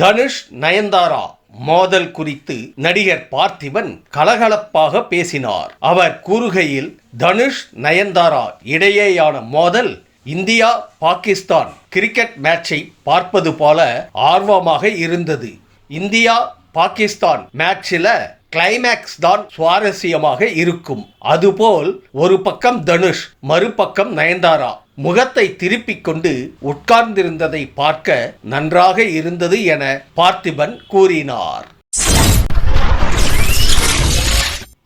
தனுஷ் நயன்தாரா மோதல் குறித்து நடிகர் பார்த்திபன் கலகலப்பாக பேசினார். அவர் கூறுகையில் தனுஷ் நயன்தாரா இடையேயான மோதல் இந்தியா பாகிஸ்தான் கிரிக்கெட் மேட்சை பார்ப்பது போல ஆர்வமாக இருந்தது. இந்தியா பாகிஸ்தான் மேட்சில் கிளைமேக்ஸ் தான் சுவாரஸ்யமாக இருக்கும். அதுபோல் ஒரு பக்கம் தனுஷ் மறுபக்கம் நயன்தாரா. முகத்தை திருப்பிக் கொண்டு உட்கார்ந்திருந்ததை பார்க்க நன்றாக இருந்தது என பார்த்திபன் கூறினார்.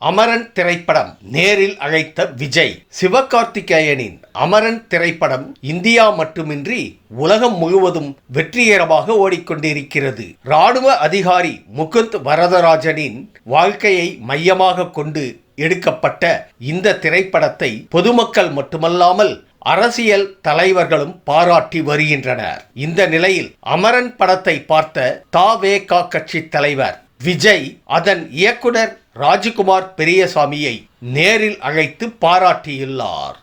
அமரன் திரைப்படம் நேரில் அழைத்த விஜய் சிவகார்த்திகேயனின் அமரன் திரைப்படம் இந்தியா மட்டுமின்றி உலகம் முழுவதும் வெற்றிகரமாக ஓடிக்கொண்டிருக்கிறது. ராணுவ அதிகாரி முகுந்த் வரதராஜனின் வாழ்க்கையை மையமாக கொண்டு எடுக்கப்பட்ட இந்த திரைப்படத்தை பொதுமக்கள் மட்டுமல்லாமல் அரசியல் தலைவர்களும் பாராட்டி வருகின்றனர். இந்த நிலையில் அமரன் படத்தை பார்த்த தாவேகா கட்சி தலைவர் விஜய் அதன் இயக்குனர் ராஜ்குமார் பெரியசாமியை நேரில் அழைத்து பாராட்டியுள்ளார்.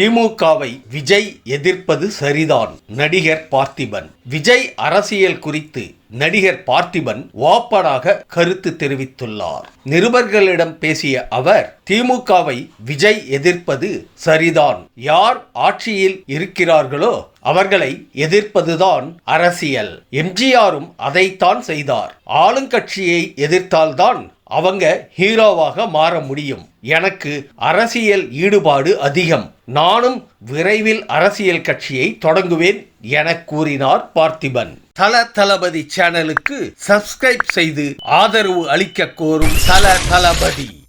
திமுகவை விஜய் எதிர்ப்பது சரிதான் நடிகர் பார்த்திபன். விஜய் அரசியல் குறித்து நடிகர் பார்த்திபன் வாப்பராக கருத்து தெரிவித்துள்ளார். நிருபர்களிடம் பேசிய அவர் திமுகவை விஜய் எதிர்ப்பது சரிதான் யார் ஆட்சியில் இருக்கிறார்களோ அவர்களை எதிர்ப்பதுதான் அரசியல். எம்ஜிஆரும் அதைத்தான் செய்தார். ஆளுங்கட்சியை எதிர்த்தால்தான் அவங்க ஹீரோவாக மாற முடியும். எனக்கு அரசியல் ஈடுபாடு அதிகம். நானும் விரைவில் அரசியல் கட்சியை தொடங்குவேன் என கூறினார் பார்த்திபன். தல தளபதி சேனலுக்கு சப்ஸ்கிரைப் செய்து ஆதரவு அளிக்க கோரும் தல தளபதி.